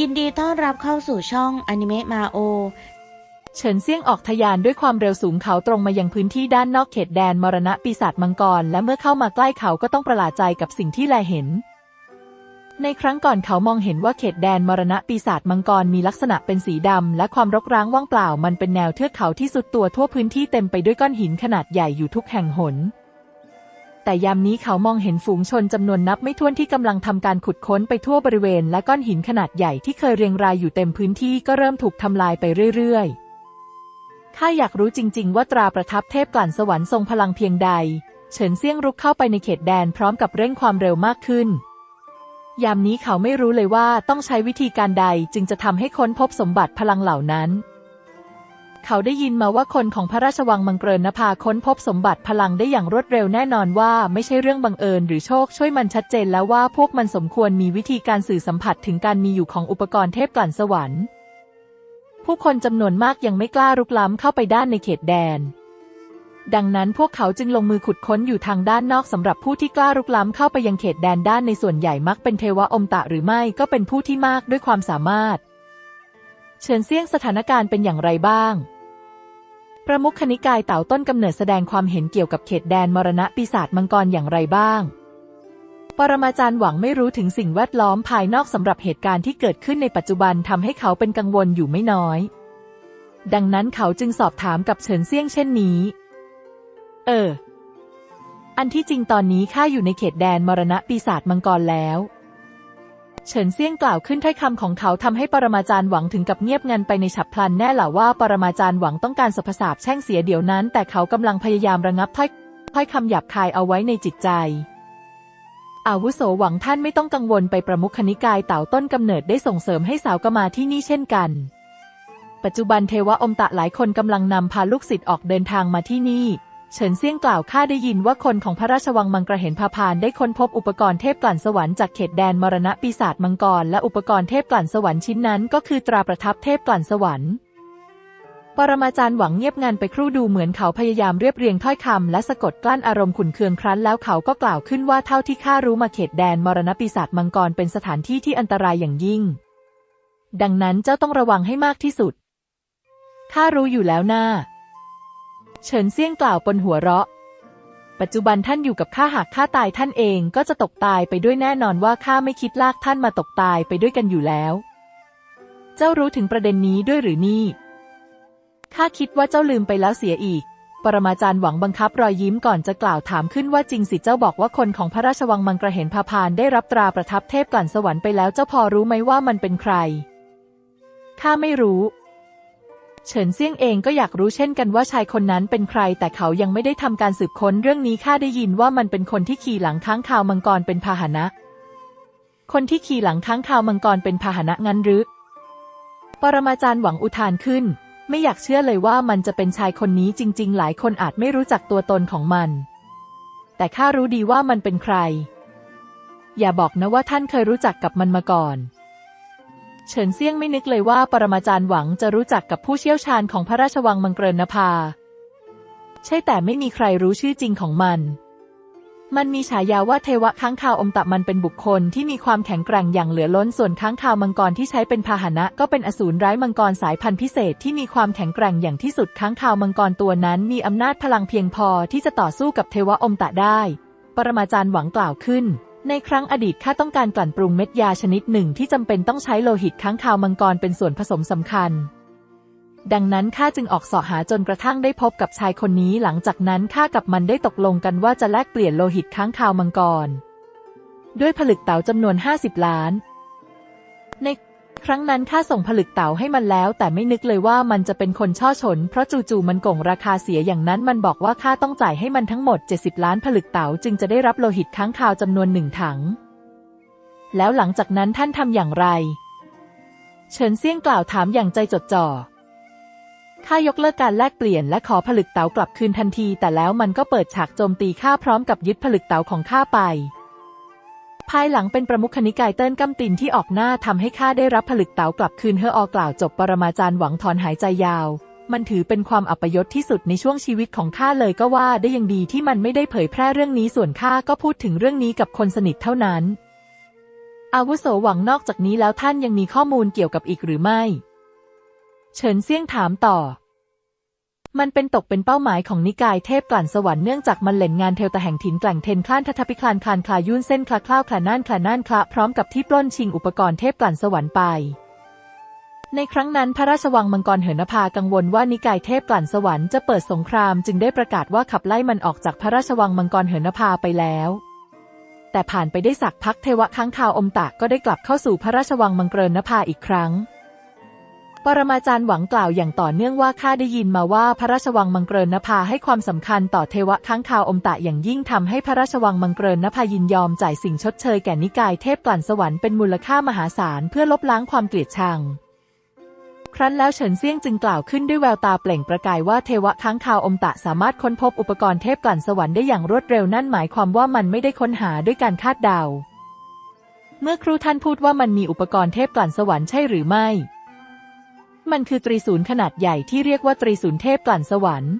ยินดีต้อนรับเข้าสู่ช่องอนิเมะมาโอ เฉินเซี่ยงออกทะยานด้วยความเร็วสูงเขาตรงมายังพื้นที่ด้านนอกเขตแดนมรณะปีศาจมังกร และเมื่อเข้ามาใกล้เขาก็ต้องประหลาดใจกับสิ่งที่แลเห็น ในครั้งก่อนเขามองเห็นว่าเขตแดนมรณะปีศาจมังกรมีลักษณะเป็นสีดำและความรกร้างว่างเปล่า มันเป็นแนวเทือกเขาที่สุดตัวทั่วพื้นที่เต็มไปด้วยก้อนหินขนาดใหญ่อยู่ทุกแห่งหน แต่ยามนี้เขามองเห็นฝูงชนจำนวนนับไม่ถ้วนที่กำลังทำการขุดค้นไปทั่วบริเวณ และก้อนหินขนาดใหญ่ที่เคยเรียงรายอยู่เต็มพื้นที่ก็เริ่มถูกทำลายไปเรื่อยๆ ข้าอยากรู้จริง ๆ ว่าตราประทับเทพกลั่นสวรรค์ทรงพลังเพียงใด เฉินเซี่ยงรุกเข้าไปในเขตแดนพร้อมกับเร่งความเร็วมากขึ้น ยามนี้เขาไม่รู้เลยว่าต้องใช้วิธีการใดจึงจะทำให้ค้นพบสมบัติพลังเหล่านั้น เขาได้ยินมาว่าคนของพระราชวังมังเกรนนภาค้นพบสมบัติพลังได้อย่างรวดเร็วแน่นอนว่าไม่ใช่เรื่องบังเอิญหรือโชคช่วยมันชัดเจนแล้วว่าพวกมันสมควรมีวิธีการสื่อสัมผัสถึงการมีอยู่ของอุปกรณ์เทพกลั่นสวรรค์ ผู้คนจำนวนมากยังไม่กล้ารุกล้ำเข้าไปด้านในเขตแดน ดังนั้นพวกเขาจึงลงมือขุดค้นอยู่ทางด้านนอกสำหรับผู้ที่กล้ารุกล้ำเข้าไปยังเขตแดนด้านในส่วนใหญ่มักเป็นเทวะอมตะหรือไม่ก็เป็นผู้ที่มากด้วยความสามารถ เชิญเสี่ยงสถานการณ์เป็นอย่างไรบ้าง ประมุขคณิกายเต่าต้นกำเนิดแสดงความเห็นเกี่ยวกับเขตแดนมรณะปีศาจมังกรอย่างไรบ้าง ปรมาจารย์หวังไม่รู้ถึงสิ่งแวดล้อมภายนอกสำหรับเหตุการณ์ที่เกิดขึ้นในปัจจุบันทำให้เขาเป็นกังวลอยู่ไม่น้อย ดังนั้นเขาจึงสอบถามกับเฉินเซี่ยงเช่นนี้ เออ อันที่จริงตอนนี้ข้าอยู่ในเขตแดนมรณะปีศาจมังกรแล้ว เฉินเซี่ยงกล่าวขึ้นถ้อยคำของเขาทำให้ปรมาจารย์หวังถึงกับเงียบงันไปในฉับพลันแน่หละว่าปรมาจารย์หวังต้องการสรรพสาบแช่งเสียเดี๋ยวนั้น แต่เขากำลังพยายามระงับถ้อยถ้อยคำหยาบคายเอาไว้ในจิตใจ อาวุโสหวังท่านไม่ต้องกังวลไปประมุขคณิกายเต่าต้นกำเนิดได้ส่งเสริมให้สาวกมาที่นี่เช่นกัน ปัจจุบันเทวะอมตะหลายคนกำลังนำพาลูกศิษย์ออกเดินทางมาที่นี่ เฉินเซี่ยงกล่าวข้าได้ยินว่าคนของพระราชวังมังกรเห็นพาพานได้ค้นพบอุปกรณ์เทพกลั่นสวรรค์จากเขตแดนมรณะปีศาจมังกรและอุปกรณ์เทพกลั่นสวรรค์ชิ้นนั้นก็คือตราประทับเทพกลั่นสวรรค์ ปรมาจารย์หวังเงียบงันไปครู่ดูเหมือนเขาพยายามเรียบเรียงถ้อยคำและสะกดกลั้นอารมณ์ขุนเคืองครั้นแล้วเขาก็กล่าวขึ้นว่าเท่าที่ข้ารู้มาเขตแดนมรณะปีศาจมังกรเป็นสถานที่ที่อันตรายอย่างยิ่ง ดังนั้นเจ้าต้องระวังให้มากที่สุดข้ารู้อยู่แล้วหน้า เฉินเซี่ยงกล่าวปนหัวเราะ ปัจจุบันท่านอยู่กับข้าหากข้าตายท่านเองก็จะตกตายไปด้วยแน่นอนว่าข้าไม่คิดลากท่านมาตกตายไปด้วยกันอยู่แล้ว เจ้ารู้ถึงประเด็นนี้ด้วยหรือนี่ข้าคิดว่าเจ้าลืมไปแล้วเสียอีก ปรมาจารย์หวังบังคับรอยยิ้มก่อนจะกล่าวถามขึ้นว่าจริงสิเจ้าบอกว่าคนของพระราชวังมังกรเห็นพาพานได้รับตราประทับเทพกลั่นสวรรค์ไปแล้วเจ้าพอรู้ไหมว่ามันเป็นใคร ข้าไม่รู้ เฉินเซี่ยงเองก็อยากรู้เช่นกันว่าชายคนนั้นเป็นใคร แต่เขายังไม่ได้ทำการสืบค้นเรื่องนี้ข้าได้ยินว่ามันเป็นคนที่ขี่หลังค้างคาวมังกรเป็นพาหนะ คนที่ขี่หลังค้างคาวมังกรเป็นพาหนะงั้นหรือ ปรมาจารย์หวังอุทานขึ้น ไม่อยากเชื่อเลยว่ามันจะเป็นชายคนนี้จริง ๆ หลายคนอาจไม่รู้จักตัวตนของมัน แต่ข้ารู้ดีว่ามันเป็นใคร อย่าบอกนะว่าท่านเคยรู้จักกับมันมาก่อน เฉินเซี่ยงไม่นึกเลยว่าปรมาจารย์หวังจะรู้จักกับผู้เชี่ยวชาญของพระราชวังมังเกรนนภา ใช่แต่ไม่มีใครรู้ชื่อจริงของมัน มันมีฉายาว่าเทวะค้างคาวอมตะมันเป็นบุคคลที่มีความแข็งแกร่งอย่างเหลือล้นส่วนค้างคาวมังกรที่ใช้เป็นพาหนะ ก็เป็นอสูรร้ายมังกรสายพันธุ์พิเศษที่มีความแข็งแกร่งอย่างที่สุดค้างคาวมังกรตัวนั้น มีอำนาจพลังเพียงพอที่จะต่อสู้กับเทวะอมตะได้ ปรมาจารย์หวังกล่าวขึ้น ในครั้งอดีตข้าต้องการกลั่นปรุงเม็ดยาชนิดหนึ่งที่จำเป็นต้องใช้โลหิตค้างคาวมังกรเป็นส่วนผสมสำคัญ ดังนั้นข้าจึงออกเสาะหาจนกระทั่งได้พบกับชายคนนี้หลังจากนั้นข้ากับมันได้ตกลงกันว่าจะแลกเปลี่ยนโลหิตค้างคาวมังกร ด้วยผลึกเต๋าจำนวน 50 ล้าน ใน ครั้งนั้นข้าส่งผลึกเต๋าให้มันแล้ว แต่ไม่นึกเลยว่ามันจะเป็นคนช่อฉนเพราะจู่ๆมันโก่งราคาเสียอย่างนั้นมันบอกว่าข้าต้องจ่ายให้มันทั้งหมด 70 ล้านผลึกเต๋าจึงจะได้รับโลหิตค้างคาวจำนวนหนึ่งถัง แล้วหลังจากนั้นท่านทำอย่างไร เฉินเซี่ยงกล่าวถามอย่างใจจดจ่อข้ายกเลิกการแลกเปลี่ยนและขอผลึกเต๋ากลับคืนทันที แต่แล้วมันก็เปิดฉากโจมตีข้าพร้อมกับยึดผลึกเต๋าของข้าไป ภายหลังเป็นประมุขคณิกายเติ้นกัมตินที่ออกหน้าทำให้ข้าได้รับผลึกเต๋ากลับคืนเฮออกล่าวจบปรมาจารย์หวังถอนหายใจยาว มันถือเป็นความอัปยศที่สุดในช่วงชีวิตของข้าเลยก็ว่าได้ยังดีที่มันไม่ได้เผยแพร่เรื่องนี้ส่วนข้าก็พูดถึงเรื่องนี้กับคนสนิทเท่านั้น อาวุโสหวังนอกจากนี้แล้วท่านยังมีข้อมูลเกี่ยวกับอีกหรือไม่ เฉินเซี่ยงถามต่อ มันเป็นตกเป็นเป้าหมายของนิกายเทพกลั่นสวรรค์เนื่องจากมันเล่นงานเทวตะแห่งถิ่นแกล่งเทนคลานทัทพิคลานคลานคลายุ่นเส้นคลาคล้าวคลาน่านคลาน่านคละพร้อมกับที่ปล้นชิงอุปกรณ์เทพกลั่นสวรรค์ไป ในครั้งนั้นพระราชวังมังกรเหินนภากังวลว่านิกายเทพกลั่นสวรรค์จะเปิดสงครามจึงได้ประกาศว่าขับไล่มันออกจากพระราชวังมังกรเหินนภาไปแล้วแต่ผ่านไปได้สักพักเทวะค้างคาวอมตะก็ได้กลับเข้าสู่พระราชวังมังกรนนภาอีกครั้ง ปรมาจารย์หวังกล่าวอย่างต่อเนื่องว่าข้าได้ยินมาว่าพระราชวังมังกรนภาให้ความสำคัญต่อเทวะค้างคาวอมตะอย่างยิ่งทำให้พระราชวังมังกรนภายินยอมจ่ายสิ่งชดเชยแก่นิกายเทพกลั่นสวรรค์เป็นมูลค่ามหาศาลเพื่อลบล้างความเกลียดชัง ครั้นแล้วเฉินเซี่ยงจึงกล่าวขึ้นด้วยแววตาเปล่งประกายว่าเทวะค้างคาวอมตะสามารถค้นพบอุปกรณ์เทพกลั่นสวรรค์ได้อย่างรวดเร็วนั่นหมายความว่ามันไม่ได้ค้นหาด้วยการคาดเดา เมื่อครูท่านพูดว่ามันมีอุปกรณ์เทพกลั่นสวรรค์ใช่หรือไม่ มันคือตรีศูนย์ขนาดใหญ่ที่เรียกว่าตรีศูนย์เทพกลั่นสวรรค์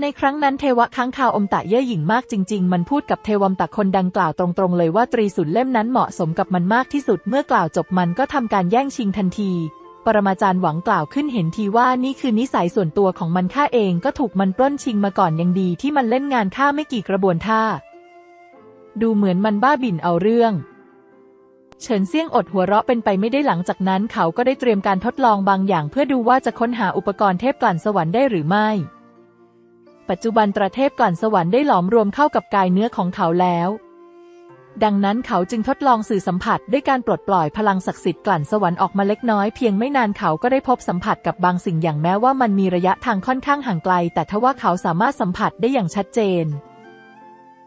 ในครั้งนั้นเทวะค้างคาวอมตะเย่อหยิ่งมากจริง ๆ มันพูดกับเทวมตะคนดังกล่าวตรงๆ เลยว่าตรีศูนย์เล่มนั้นเหมาะสมกับมันมากที่สุดเมื่อกล่าวจบมันก็ทำการแย่งชิงทันที ปรมาจารย์หวังกล่าวขึ้นเห็นทีว่านี่คือนิสัยส่วนตัวของมันข้าเองก็ถูกมันปล้นชิงมาก่อนยังดีที่มันเล่นงานข้าไม่กี่กระบวนท่า ดูเหมือนมันบ้าบิ่นเอาเรื่อง เฉินเซี่ยงอดหัวเราะเป็นไปไม่ได้หลังจากนั้น เขาก็ได้เตรียมการทดลองบางอย่าง เพื่อดูว่าจะค้นหาอุปกรณ์เทพกลั่นสวรรค์ได้หรือไม่ ปัจจุบันตราเทพกลั่นสวรรค์ได้หลอมรวมเข้ากับกายเนื้อของเขาแล้ว ดังนั้นเขาจึงทดลองสื่อสัมผัสด้วยการปลดปล่อยพลังศักดิ์สิทธิ์กลั่นสวรรค์ออกมาเล็กน้อยเพียงไม่นานเขาก็ได้พบสัมผัสกับบางสิ่งอย่างแม้ว่ามันมีระยะทางค่อนข้างห่างไกล แต่ทว่าเขาสามารถสัมผัสได้อย่างชัดเจน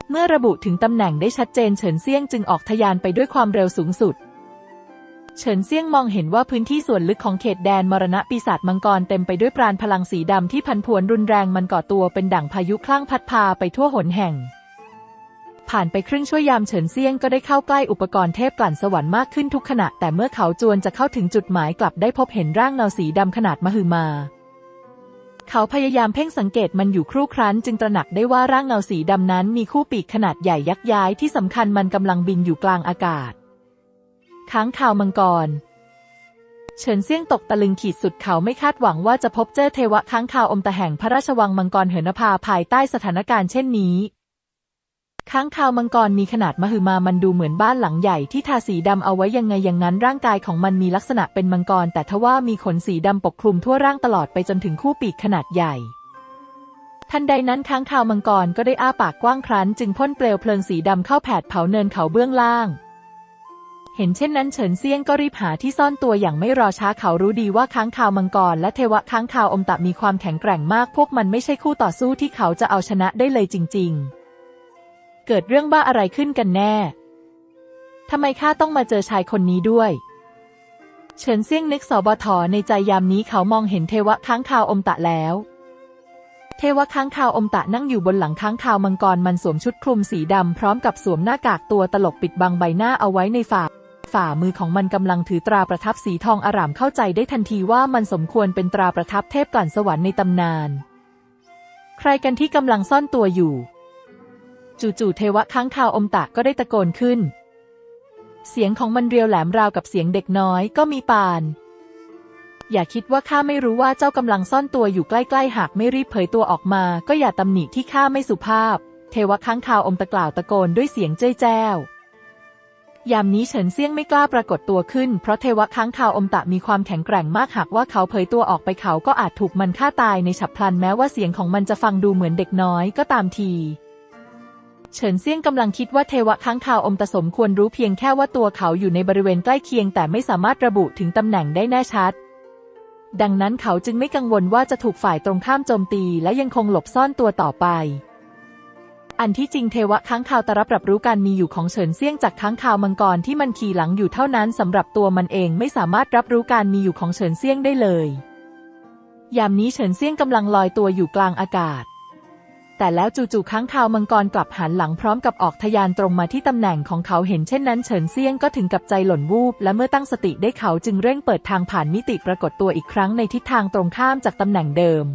เมื่อระบุถึงตำแหน่งได้ชัดเจนเฉินเซี่ยงจึงออกทะยานไปด้วยความเร็วสูงสุด เฉินเซี่ยงมองเห็นว่าพื้นที่ส่วนลึกของเขตแดนมรณะปีศาจมังกรเต็มไปด้วยปราณพลังสีดำที่พันผวนรุนแรงมันก่อตัวเป็นดั่งพายุคลั่งพัดพาไปทั่วหนแห่ง ผ่านไปครึ่งชั่วยามเฉินเซี่ยงก็ได้เข้าใกล้อุปกรณ์เทพกลั่นสวรรค์มากขึ้นทุกขณะ แต่เมื่อเขาจวนจะเข้าถึงจุดหมายกลับได้พบเห็นร่างเงาสีดำขนาดมหึมา เขาพยายามเพ่งสังเกตมันอยู่ครู่ครั้น จึงตระหนักได้ว่าร่างเงาสีดำนั้นมีคู่ปีกขนาดใหญ่ยักษ์ย้ายที่สำคัญมันกำลังบินอยู่กลางอากาศ ค้างคาวมังกร เฉินเซี่ยงตกตะลึงขีดสุดเขาไม่คาดหวังว่าจะพบเจอเทวะค้างคาวอมตะแห่งพระราชวังมังกรเหินนภาภายใต้สถานการณ์เช่นนี้ ค้างคาวมังกรมีขนาดมหึมามันดูเหมือนบ้านหลังใหญ่ที่ทาสีดำเอาไว้ยังไงอย่างนั้นร่างกายของมันมีลักษณะเป็นมังกร แต่ทว่ามีขนสีดำปกคลุมทั่วร่างตลอดไปจนถึงคู่ปีกขนาดใหญ่ ทันใดนั้นค้างคาวมังกรก็ได้อ้าปากกว้างครั้น จึงพ่นเปลวเพลิงสีดำเข้าแผดเผาเนินเขาเบื้องล่าง เห็นเช่นนั้นเฉินเซียงก็รีบหาที่ซ่อนตัวอย่างไม่รอช้าเขารู้ดีว่าค้างคาวมังกร และเทวะค้างคาวอมตะมีความแข็งแกร่งมาก พวกมันไม่ใช่คู่ต่อสู้ที่เขาจะเอาชนะได้เลยจริง ๆ เกิดเรื่องบ้าอะไรขึ้นกันแน่ ทำไมข้าต้องมาเจอชายคนนี้ด้วย เฉินเซี่ยงนึกสบทในใจยามนี้เขามองเห็นเทวะค้างคาวอมตะแล้ว เทวะค้างคาวอมตะนั่งอยู่บนหลังค้างคาวมังกรมันสวมชุดคลุมสีดำพร้อมกับสวมหน้ากากตัวตลกปิดบังใบหน้าเอาไว้ในฝ่า ฝ่ามือของมันกำลังถือตราประทับสีทองอร่ามเข้าใจได้ทันทีว่ามันสมควรเป็นตราประทับเทพกลั่นสวรรค์ในตำนาน ใครกันที่กำลังซ่อนตัวอยู่ จู่ๆเทวะค้างคาวอมตะก็ได้ตะโกนขึ้น เสียงของมันเรียวแหลมราวกับเสียงเด็กน้อยก็มีปาน อย่าคิดว่าข้าไม่รู้ว่าเจ้ากำลังซ่อนตัวอยู่ใกล้ๆ หากไม่รีบเผยตัวออกมา ก็อย่าตำหนิที่ข้าไม่สุภาพ เทวะค้างคาวอมตะกล่าวตะโกนด้วยเสียงเจ้ยแจ้วยามนี้เฉินเซี่ยงไม่กล้าปรากฏตัวขึ้น เพราะเทวะค้างคาวอมตะมีความแข็งแกร่งมากหากว่าเขาเผยตัวออกไปเขาก็อาจถูกมันฆ่าตายในฉับพลันแม้ว่าเสียงของมันจะฟังดูเหมือนเด็กน้อยก็ตามที เฉินเซี่ยงกำลังคิดว่าเทวะค้างคาวอมตะสมควรรู้เพียงแค่ว่าตัวเขาอยู่ในบริเวณใกล้เคียงแต่ไม่สามารถระบุถึงตำแหน่งได้แน่ชัด ดังนั้นเขาจึงไม่กังวลว่าจะถูกฝ่ายตรงข้ามโจมตีและยังคงหลบซ่อนตัวต่อไป อันที่จริงเทวะค้างคาวตรับรับรู้การมีอยู่ของเฉินเซี่ยงจากค้างคาวมังกรที่มันขี่หลังอยู่เท่านั้นสำหรับตัวมันเองไม่สามารถรับรู้การมีอยู่ของเฉินเซี่ยงได้เลย ยามนี้เฉินเซี่ยงกำลังลอยตัวอยู่กลางอากาศ แต่แล้วจู่ๆค้างคาวมังกรกลับหันหลังพร้อมกับออกทะยานตรงมาที่ตำแหน่งของเขาเห็นเช่นนั้นเฉินเซียงก็ถึงกับใจหล่นวูบ และเมื่อตั้งสติได้เขาจึงเร่งเปิดทางผ่านมิติปรากฏตัวอีกครั้งในทิศทางตรงข้ามจากตำแหน่งเดิม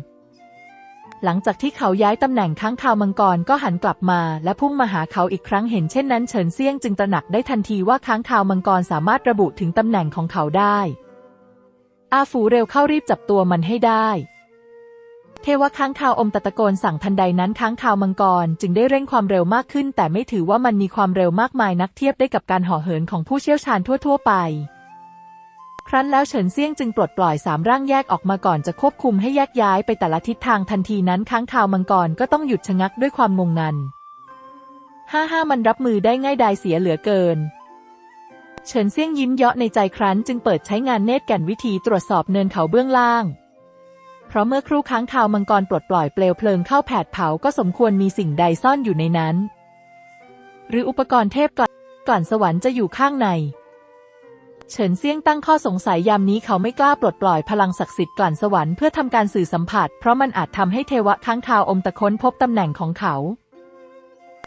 หลังจากที่เขาย้ายตำแหน่งค้างคาวมังกรก็หันกลับมา และพุ่งมาหาเขาอีกครั้งเห็นเช่นนั้นเฉินเซียงจึงตระหนักได้ทันทีว่าค้างคาวมังกรสามารถระบุถึงตำแหน่งของเขาได้อาฝูเร็วเข้ารีบจับตัวมันให้ได้ เทวะค้างคาวอมตะตะโกนสั่งทันใดนั้นค้างคาวมังกร จึงได้เร่งความเร็วมากขึ้น แต่ไม่ถือว่ามันมีความเร็วมากมายนักเทียบได้กับการห่อเหินของผู้เชี่ยวชาญทั่ว ๆ ไป ครั้นแล้วเฉินเซี่ยงจึงปลดปล่อยสามร่างแยกออกมาก่อนจะควบคุมให้แยกย้ายไปแต่ละทิศทางทันทีนั้นค้างคาวมังกรก็ต้องหยุดชะงักด้วยความงงงันห้าห้ามันรับมือได้ง่ายดายเสียเหลือเกินเฉินเซี่ยงยิ้มเยาะในใจครั้นจึงเปิดใช้งานเนตรแก่นวิธีตรวจสอบเนินเขาเบื้องล่าง เพราะเมื่อครู่ค้างคาวมังกรปลดปล่อยเปลวเพลิงเข้าแผดเผาก็สมควรมีสิ่งใดซ่อนอยู่ในนั้น หรืออุปกรณ์เทพกลั่นกลั่นสวรรค์จะอยู่ข้างใน เฉินเซี่ยงตั้งข้อสงสัยยามนี้เขาไม่กล้าปลดปล่อยพลังศักดิ์สิทธิ์กลั่นสวรรค์เพื่อทำการสื่อสัมผัส เพราะมันอาจทำให้เทวะค้างคาวอมตะค้นพบตำแหน่งของเขา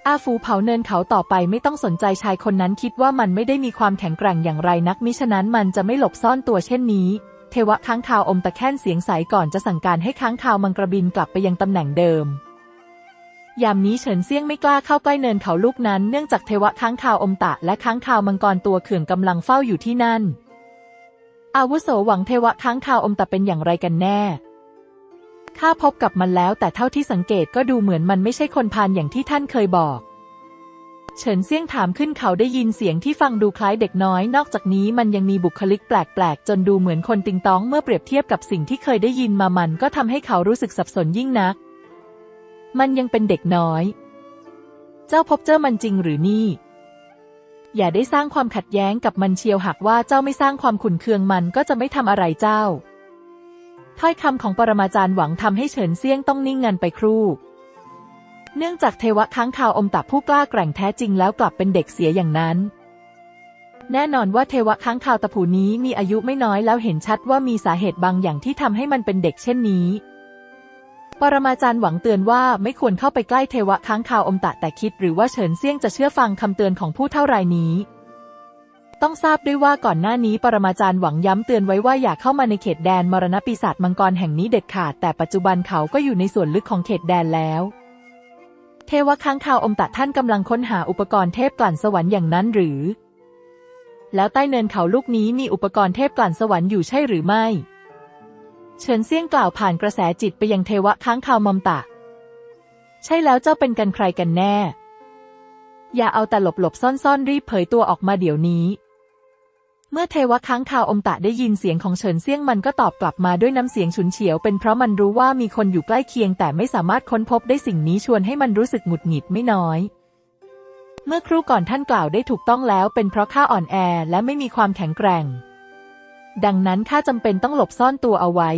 อาฟูเผาเนินเขาต่อไปไม่ต้องสนใจชายคนนั้นคิดว่ามันไม่ได้มีความแข็งแกร่งอย่างไรนักมิฉะนั้นมันจะไม่หลบซ่อนตัวเช่นนี้ เทวะค้างคาวอมตะแค่นเสียงใสก่อนจะสั่งการให้ค้างคาวมังกรบินกลับไปยังตำแหน่งเดิม ยามนี้เฉินเซี่ยงไม่กล้าเข้าใกล้เนินเขาลูกนั้นเนื่องจากเทวะค้างคาวอมตะและค้างคาวมังกรตัวเขื่องกำลังเฝ้าอยู่ที่นั่น อาวุโสหวังเทวะค้างคาวอมตะเป็นอย่างไรกันแน่ข้าพบกับมันแล้วแต่เท่าที่สังเกตก็ดูเหมือนมันไม่ใช่คนพาลอย่างที่ท่านเคยบอก เฉินเซี่ยงถามขึ้นเขาได้ยินเสียงที่ฟังดูคล้ายเด็กน้อย นอกจากนี้มันยังมีบุคลิกแปลกๆ จนดูเหมือนคนติงต้องเมื่อเปรียบเทียบกับสิ่งที่เคยได้ยินมามันก็ทำให้เขารู้สึกสับสนยิ่งนัก มันยังเป็นเด็กน้อย เจ้าพบเจอมันจริงหรือนี่ อย่าได้สร้างความขัดแย้งกับมันเชียวหากว่าเจ้าไม่สร้างความขุนเคืองมันก็จะไม่ทำอะไรเจ้า ถ้อยคำของปรมาจารย์หวังทำให้เฉินเซี่ยงต้องนิ่งงันไปครู่ เนื่องจากเทวะค้างคาวอมตะผู้กล้าแกร่งแท้จริงแล้วกลับเป็นเด็กเสียอย่างนั้น แน่นอนว่าเทวะค้างคาวตะผูนี้มีอายุไม่น้อยแล้วเห็นชัดว่ามีสาเหตุบางอย่างที่ทำให้มันเป็นเด็กเช่นนี้ ปรมาจารย์หวังเตือนว่าไม่ควรเข้าไปใกล้เทวะค้างคาวอมตะแต่คิด หรือว่าเฉินเซี่ยงจะเชื่อฟังคำเตือนของผู้เท่ารายนี้ต้องทราบด้วยว่าก่อนหน้านี้ปรมาจารย์หวังย้ำเตือนไว้ว่าอย่าเข้ามาในเขตแดนมรณปีศาจมังกรแห่งนี้เด็ดขาด แต่ปัจจุบันเขาก็อยู่ในส่วนลึกของเขตแดนแล้ว วะค้างคาวอมตะท่านกำลังค้นหาอุปกรณ์เทพกลั่นสวรรค์อย่างนั้นหรือ แล้วใต้เนินเขาลูกนี้มีอุปกรณ์เทพกลั่นสวรรค์อยู่ใช่หรือไม่ เฉินเซี่ยงกล่าวผ่านกระแสจิตไปยังเทวะค้างคาวมอมตะ ใช่แล้วเจ้าเป็นกันใครกันแน่ อย่าเอาแต่หลบหลบซ่อนซ่อนรีบเผยตัวออกมาเดี๋ยวนี้ เมื่อเทวะค้างคาวอมตะได้ยินเสียงของเฉินเซี่ยงมันก็ตอบกลับมาด้วยน้ำเสียงฉุนเฉียว เป็นเพราะมันรู้ว่ามีคนอยู่ใกล้เคียง แต่ไม่สามารถค้นพบได้สิ่งนี้ชวนให้มันรู้สึกหงุดหงิดไม่น้อย เมื่อครู่ก่อนท่านกล่าวได้ถูกต้องแล้ว เป็นเพราะข้าอ่อนแอและไม่มีความแข็งแกร่ง ดังนั้นข้าจำเป็นต้องหลบซ่อนตัวเอาไว้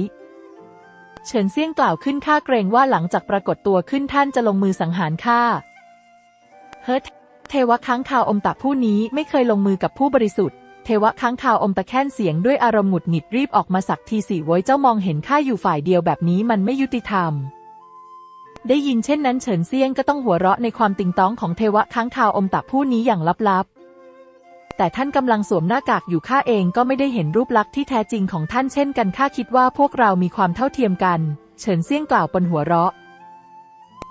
เฉินเซี่ยงกล่าวขึ้นข้าเกรงว่าหลังจากปรากฏตัวขึ้นท่านจะลงมือสังหารข้าเฮ้เทวะค้างคาวอมตะผู้นี้ไม่เคยลงมือกับผู้บริสุทธิ์ เทวะค้างคาวอมตะแค้นเสียงด้วยอารมณ์หงุดหงิดรีบออกมาสักทีสิโว้เจ้ามองเห็นข้าอยู่ฝ่ายเดียวแบบนี้มันไม่ยุติธรรม ได้ยินเช่นนั้นเฉินเซียงก็ต้องหัวเราะในความติงต้องของเทวะค้างคาวอมตะผู้นี้อย่างลับๆ แต่ท่านกำลังสวมหน้ากากอยู่ข้าเองก็ไม่ได้เห็นรูปลักษณ์ที่แท้จริงของท่านเช่นกันข้าคิดว่าพวกเรามีความเท่าเทียมกัน เฉินเซียงกล่าวบนหัวเราะ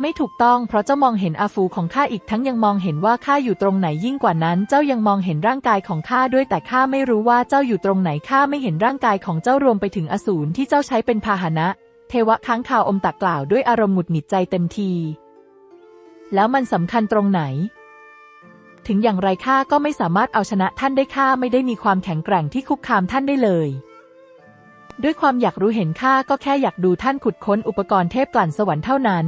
ไม่ถูกต้องเพราะเจ้ามองเห็นอาฟูของข้าอีกทั้งยังมองเห็นว่าข้าอยู่ตรงไหนยิ่งกว่านั้น เจ้ายังมองเห็นร่างกายของข้าด้วยแต่ข้าไม่รู้ว่าเจ้าอยู่ตรงไหนข้าไม่เห็นร่างกายของเจ้ารวมไปถึงอสูรที่เจ้าใช้เป็นพาหนะ เทวะค้างคาวอมตะกล่าวด้วยอารมณ์หงุดหงิดใจเต็มที แล้วมันสำคัญตรงไหน ถึงอย่างไรข้าก็ไม่สามารถเอาชนะท่านได้ข้าไม่ได้มีความแข็งแกร่งที่คุกคามท่านได้เลยด้วยความอยากรู้เห็นข้าก็แค่อยากดูท่านขุดค้นอุปกรณ์เทพกลั่นสวรรค์เท่านั้น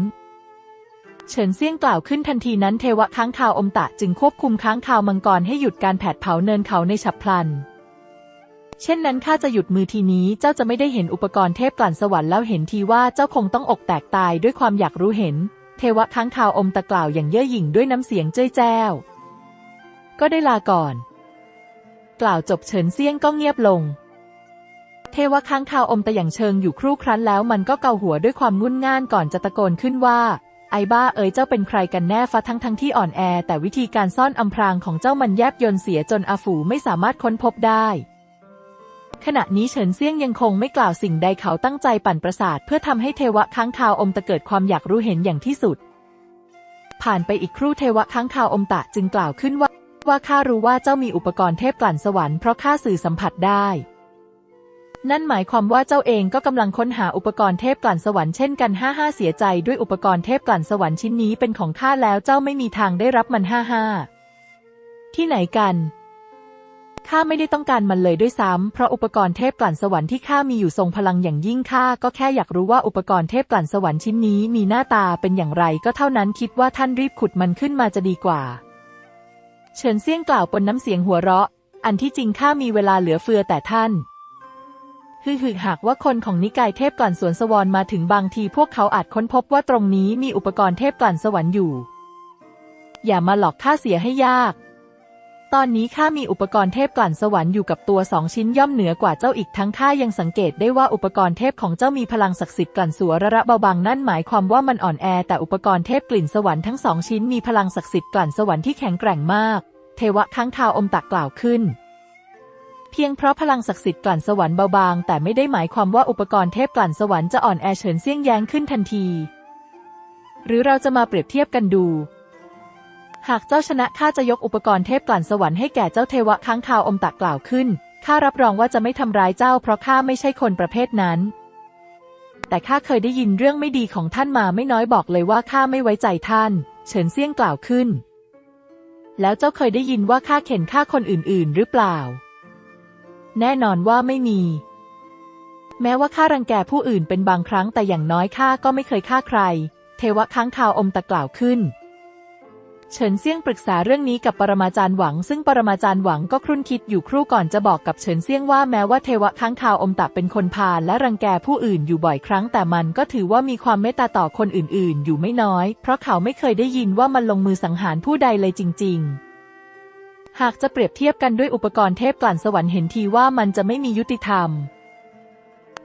เฉินเซี่ยงกล่าวขึ้นทันทีนั้นเทวะค้างคาวอมตะจึงควบคุมค้างคาวมังกรให้หยุดการแผดเผาเนินเขาในฉับพลัน เช่นนั้นข้าจะหยุดมือทีนี้เจ้าจะไม่ได้เห็นอุปกรณ์เทพกลั่นสวรรค์แล้วเห็นทีว่าเจ้าคงต้องอกแตกตายด้วยความอยากรู้เห็น เทวะค้างคาวอมตะกล่าวอย่างเย่อหยิ่งด้วยน้ำเสียงเจ้ยแจ้ว ก็ได้ลาก่อน กล่าวจบเฉินเซี่ยงก็เงียบลงเทวะค้างคาวอมตะอย่างเชิงอยู่ครู่ครั้นแล้วมันก็เกาหัวด้วยความงุ่นง่านก่อนจะตะโกนขึ้นว่า ไอ้บ้าเอ๋ยเจ้าเป็นใครกันแน่ฟ้าทั้งทั้งที่อ่อนแอ แต่วิธีการซ่อนอำพรางของเจ้ามันแยบยนเสียจนอาฝูไม่สามารถค้นพบได้ ขณะนี้เฉินเซี่ยงยังคงไม่กล่าวสิ่งใดเขาตั้งใจปั่นประสาท เพื่อทำให้เทวะค้างคาวอมตะเกิดความอยากรู้เห็นอย่างที่สุด ผ่านไปอีกครู่เทวะค้างคาวอมตะจึงกล่าวขึ้นว่า ว่าข้ารู้ว่าเจ้ามีอุปกรณ์เทพกลั่นสวรรค์เพราะข้าสื่อสัมผัสได้ นั่นหมายความว่าเจ้าเองก็กำลังค้นหาอุปกรณ์เทพกลั่นสวรรค์เช่นกันห้าห้าเสียใจด้วยอุปกรณ์เทพกลั่นสวรรค์ชิ้นนี้เป็นของข้าแล้วเจ้าไม่มีทางได้รับมันห้าห้าที่ไหนกันข้าไม่ได้ต้องการมันเลยด้วยซ้ำเพราะอุปกรณ์เทพกลั่นสวรรค์ที่ข้ามีอยู่ทรงพลังอย่างยิ่งข้าก็แค่อยากรู้ว่าอุปกรณ์เทพกลั่นสวรรค์ชิ้นนี้มีหน้าตาเป็นอย่างไรก็เท่านั้นคิดว่าท่านรีบขุดมันขึ้นมาจะดีกว่า เฉินเซี่ยงกล่าวบนน้ำเสียงหัวเราะ อันที่จริงข้ามีเวลาเหลือเฟือแต่ท่าน ฮือหึหากว่าคนของนิกายเทพกลั่นสวนสวรมาถึงบางทีพวกเขาอาจค้นพบว่าตรงนี้มีอุปกรณ์เทพกลั่นสวรรค์อยู่ อย่ามาหลอกข้าเสียให้ยาก ตอนนี้ข้ามีอุปกรณ์เทพกลั่นสวรรค์อยู่กับตัวสองชิ้นย่อมเหนือกว่าเจ้าอีกทั้งข้ายังสังเกตได้ว่าอุปกรณ์เทพของเจ้ามีพลังศักดิ์สิทธิ์กลั่นสัวระระเบาบางนั่นหมายความว่ามันอ่อนแอ แต่อุปกรณ์เทพกลิ่นสวรรค์ทั้งสองชิ้นมีพลังศักดิ์สิทธิ์กลั่นสวรรค์ที่แข็งแกร่งมาก เทวะค้างคาวอมตักกล่าวขึ้น พียงเพราะพลังศักดิ์สิทธิ์กลั่นสวรรค์เบาบาง แต่ไม่ได้หมายความว่าอุปกรณ์เทพกลั่นสวรรค์จะอ่อนแอเฉินเซี่ยงแย้งขึ้นทันที หรือเราจะมาเปรียบเทียบกันดู หากเจ้าชนะข้าจะยกอุปกรณ์เทพกลั่นสวรรค์ให้แก่เจ้าเทวะค้างคาวอมตักล่าวขึ้นข้ารับรองว่าจะไม่ทำร้ายเจ้า เพราะข้าไม่ใช่คนประเภทนั้น แต่ข้าเคยได้ยินเรื่องไม่ดีของท่านมาไม่น้อยบอกเลยว่าข้าไม่ไว้ใจท่าน เฉินเซี่ยงกล่าวขึ้น แล้วเจ้าเคยได้ยินว่าข้าเข็นฆ่าคนอื่น ๆ หรือเปล่า แน่นอนว่าไม่มี แม้ว่าข้ารังแกผู้อื่นเป็นบางครั้งแต่อย่างน้อยข้าก็ไม่เคยฆ่าใคร เทวะค้างคาวอมตะกล่าวขึ้น เฉินเซี่ยงปรึกษาเรื่องนี้กับปรมาจารย์หวัง ซึ่งปรมาจารย์หวังก็ครุ่นคิดอยู่ครู่ก่อนจะบอกกับเฉินเซี่ยงว่าแม้ว่าเทวะค้างคาวอมตะเป็นคนพาลและรังแกผู้อื่นอยู่บ่อยครั้งแต่มันก็ถือว่ามีความเมตตาต่อคนอื่นๆ อยู่ไม่น้อย เพราะเขาไม่เคยได้ยินว่ามันลงมือสังหารผู้ใดเลยจริง ๆ หากจะเปรียบเทียบกันด้วยอุปกรณ์เทพกลั่นสวรรค์เห็นทีว่ามันจะไม่มียุติธรรม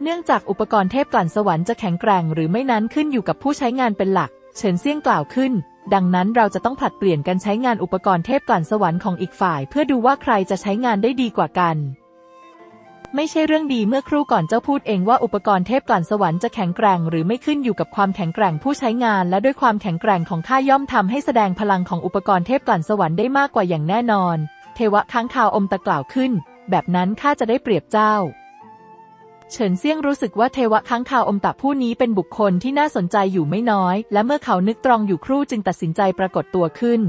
เนื่องจากอุปกรณ์เทพกลั่นสวรรค์จะแข็งแกร่งหรือไม่นั้นขึ้นอยู่กับผู้ใช้งานเป็นหลัก เฉินเซี่ยงกล่าวขึ้น ดังนั้นเราจะต้องผลัดเปลี่ยนกันใช้งานอุปกรณ์เทพกลั่นสวรรค์ของอีกฝ่าย เพื่อดูว่าใครจะใช้งานได้ดีกว่ากัน ไม่ใช่เรื่องดีเมื่อครู่ก่อนเจ้าพูดเองว่าอุปกรณ์เทพกลั่นสวรรค์จะแข็งแกร่งหรือไม่ขึ้นอยู่กับความแข็งแกร่งผู้ใช้งาน และด้วยความแข็งแกร่งของข้าย่อมทำให้แสดงพลังของอุปกรณ์เทพกลั่นสวรรค์ได้มากกว่าอย่างแน่นอน เทวะค้างคาวอมตะกล่าวขึ้น แบบนั้นข้าจะได้เปรียบเจ้าเฉินเซี่ยงรู้สึกว่าเทวะค้างคาวอมตะผู้นี้เป็นบุคคลที่น่าสนใจอยู่ไม่น้อย และเมื่อเขานึกตรองอยู่ครู่จึงตัดสินใจปรากฏตัวขึ้น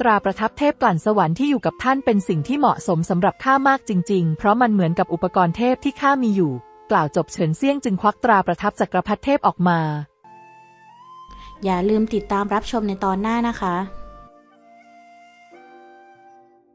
ตราประทับเทพกลั่นสวรรค์ที่อยู่กับท่านเป็นสิ่งที่เหมาะสมสำหรับข้ามากจริง ๆ เพราะมันเหมือนกับอุปกรณ์เทพที่ข้ามีอยู่ กล่าวจบเฉินเซี่ยงจึงควักตราประทับจักรพรรดิเทพออกมา อย่าลืมติดตามรับชมในตอนหน้านะคะ